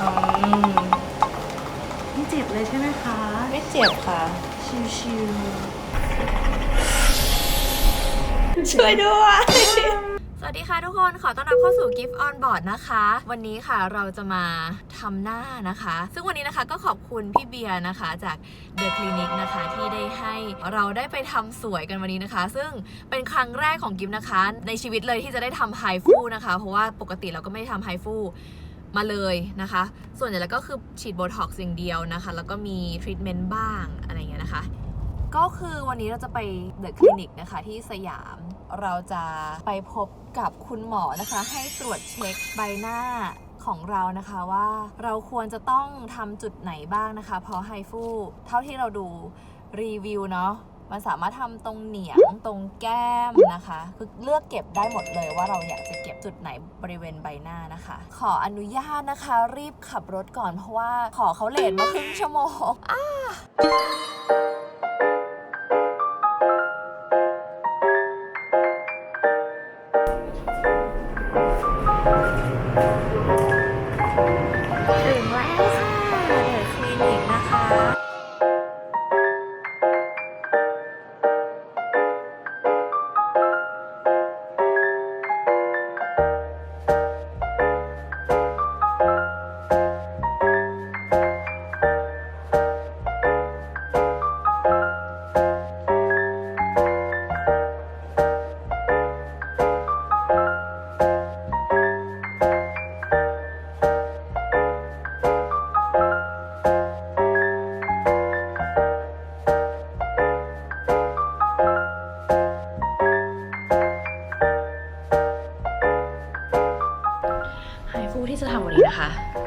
อืมไม่เจ็บเลยใช่ไหมคะ ไม่เจ็บค่ะ ชิวช่วยด้วย สวัสดีค่ะทุกคนขอต้อนรับเข้าสู่ Gift on Board นะคะ วันนี้ค่ะเราจะมาทำหน้านะคะ ซึ่งวันนี้นะคะก็ขอบคุณพี่เบียร์นะคะจาก The Clinic นะคะที่ได้ให้เราได้ไปทำสวยกันวันนี้นะคะ ซึ่งเป็นครั้งแรกของกิฟนะคะ ในชีวิตเลยที่จะได้ทำไฮฟูนะคะ เพราะว่าปกติเราก็ไม่ได้ทำไฮฟู มาเลยนะคะ ส่วนใหญ่แล้วก็คือฉีดโบท็อกซ์อย่างเดียวนะคะ แล้วก็มีทรีทเมนต์บ้างอะไรเงี้ยนะคะ ก็คือวันนี้เราจะไปเดอะคลินิกนะคะที่สยามเราจะไปพบกับคุณหมอนะคะ ให้ตรวจเช็คใบหน้าของเรานะคะว่าเราควรจะต้องทำจุดไหนบ้างนะคะ เพราะไฮฟูเท่าที่เราดูรีวิวเนาะ มันสามารถทำตรงเหนียงตรงแก้มนะคะ คือเลือกเก็บได้หมดเลยว่าเราอยากจะเก็บจุดไหนบริเวณใบหน้านะคะ ขออนุญาตนะคะ รีบขับรถก่อนเพราะว่าขอเขาเลทมาครึ่งชั่วโมงอ้า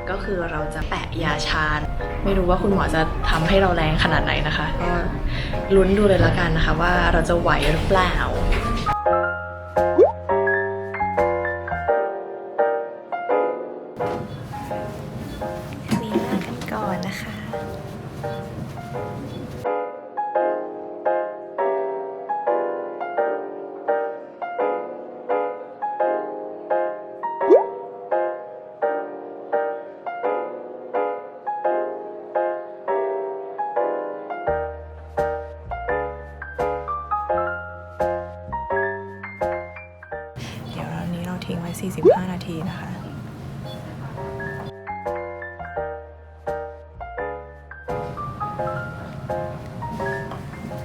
ก็คือเราจะแปะยาชา ไม่รู้ว่าคุณหมอจะทำให้เราแรงขนาดไหนนะคะ ก็ลุ้นดูเลยละกันนะคะ ว่าเราจะไหวหรือเปล่ามีหน้ากันก่อนนะคะ 45 นาทีนะคะ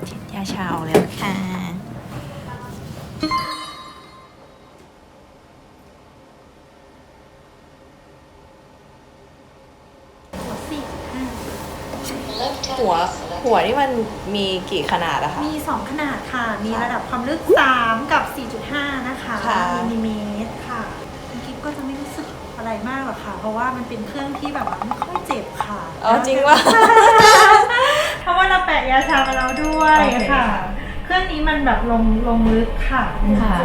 ฉีดยาชาออกแล้วค่ะหัวหัวนี่มันมีกี่ขนาดอะคะๆมี 2 ขนาดค่ะ มีระดับความลึก 3 กับ 4.5 นะคะ ค่ะมิลลิเม มากหรอกค่ะ เพราะว่ามันเป็นเครื่องที่แบบว่าไม่ค่อยเจ็บค่ะเอาจริงวะเพราะว่าเราแปะยาชามาแล้วด้วยโอเคค่ะ ค่ะ เครื่องนี้มันแบบลงลงลึกค่ะค่ะ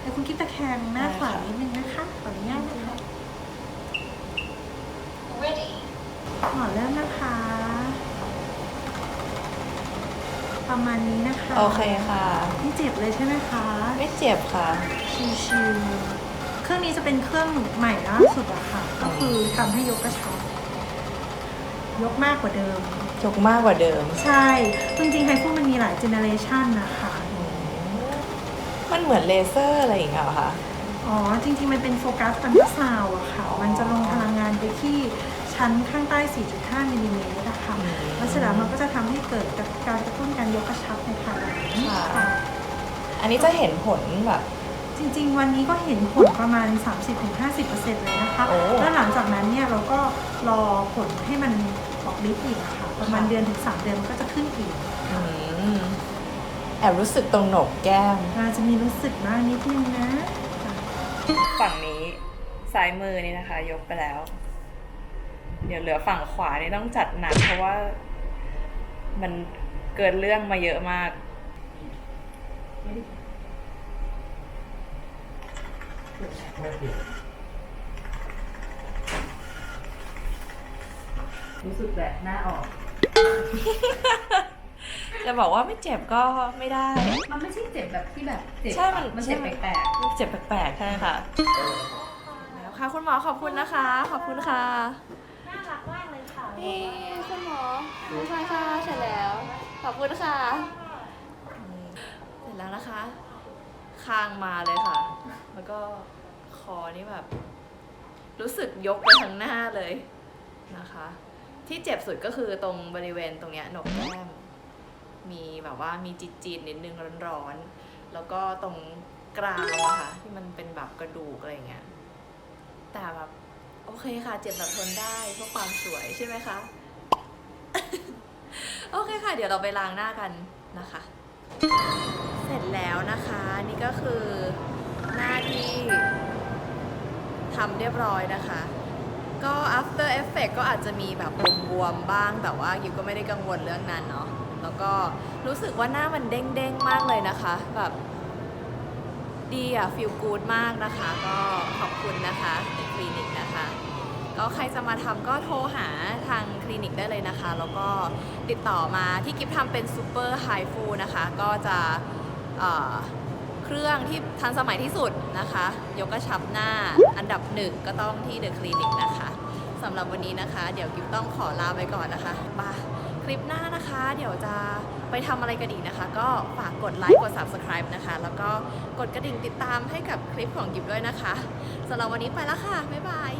เดี๋ยวคุณกิ๊บตะแคงหน้าขวานิดนึงนะคะขออนุญาตนะคะหมอเริ่มนะคะ ประมาณนี้นะคะโอเคค่ะ ไม่เจ็บเลยใช่ไหมคะ ไม่เจ็บค่ะ ชิวๆเค รื่องนี้จะเป็นเครื่องใหม่ล่าสุดอะค่ะ ก็คือทำให้ยกกระชับยกมากกว่าเดิม ยกมากกว่าเดิม ใช่จริงๆไฮฟูมันมีหลายเจเนอเรชันนะคะ มันเหมือนเลเซอร์อะไรอย่างเงี้ยเหรอคะอ๋อ จริงๆ มันเป็นโฟกัสฟันเดอร์ซาวอะค่ะ มันจะลงพลังงานไปที่ชั้นข้างใต้ 4.5มิลลิเมตรนะคะอืมแล้วเสร็จแล้วมันก็จะทำให้เกิดการกระตุ้นการยกกระชับในภายหลังค่ะค่ะอันนี้จะเห็นผลแบบ จริง ๆ วันนี้ก็เห็นผลประมาณ 30-50%เลยนะคะโอ้ แล้วหลังจากนั้นเนี่ยเราก็รอผลให้มันออกฤทธิ์อีกอะค่ะ ประมาณค่ะเดือนถึง 3 เดือนมันก็จะขึ้นอีกอืมแอบรู้สึกตรงโหนกแก้มเราจะมีรู้สึกบ้างนิดนึงนะ ฝั่งนี้ซ้ายมือนี่นะคะ ยกไปแล้ว เดี๋ยวเหลือฝั่งขวานี่ต้องจัดหนักเพราะว่า มันเกินเรื่องมาเยอะมาก รู้สึกแบบหน้าออก จะบอกว่าไม่เจ็บก็ไม่ได้ มันไม่ใช่เจ็บแบบที่แบบเจ็บใช่มัน มันเจ็บแปลกเจ็บแปลกๆใช่ค่ะแล้วค่ะค่ะคุณหมอขอบคุณนะคะ ขอบคุณค่ะน่ารักมากเลยค่ะนี่คุณหมอขอบคุณค่ะเสร็จแล้ว ขอบคุณค่ะนี่เสร็จแล้วนะคะ คางมาเลยค่ะ แล้วก็ คอนี่แบบ รู้สึกยกไปทั้งหน้าเลยนะคะ ที่เจ็บสุดก็คือตรงบริเวณตรงเนี้ยหนกแก้มมีแบบว่ามีจีดๆนิดนึงร้อนๆ แล้วก็ตรงกรามอะค่ะที่มันเป็นแบบกระดูกอะไรอย่างเงี้ยแต่แบบโอเคค่ะ เจ็บแบบทนได้เพื่อความสวยใช่ไหมคะ โอเคค่ะ เดี๋ยวเราไปล้างหน้ากันนะคะ เสร็จแล้วนะคะ นี่ก็คือำเรียบร้อยนะคะ ก็ after effect ก็อาจจะมีแบบบวมๆบ้าง แต่ว่ายิวก็ไม่ได้กังวลเรื่องนั้นเนาะแล้วก็รู้สึกว่าหน้ามันเด้งๆมากเลยนะคะ แบบดีอะฟีลกูดมากนะคะ ก็ขอบคุณนะคะในคลินิกนะคะ ก็ใครจะมาทำก็โทรหาทางคลินิกได้เลยนะคะ แล้วก็ติดต่อมาที่กิฟทำเป็นซูเปอร์ไฮฟูนะคะ ก็จะ รื่องที่ทันสมัยที่สุดนะคะ ยกกระชับหน้าอันดับหนึ่งก็ต้องที่เดอะคลินิกนะคะสำหรับวันนี้นะคะ เดี๋ยวกิฟต้องขอลาไปก่อนนะคะบาคลิปหน้านะคะ เดี๋ยวจะไปทำอะไรกันอีกนะคะ ก็ฝากกดไลค์กด subscribe นะคะ แล้วก็กดกระดิ่งติดตามให้กับคลิปของกิฟด้วยนะคะสำหรับวันนี้ไปแล้วค่ะ บ๊ายบาย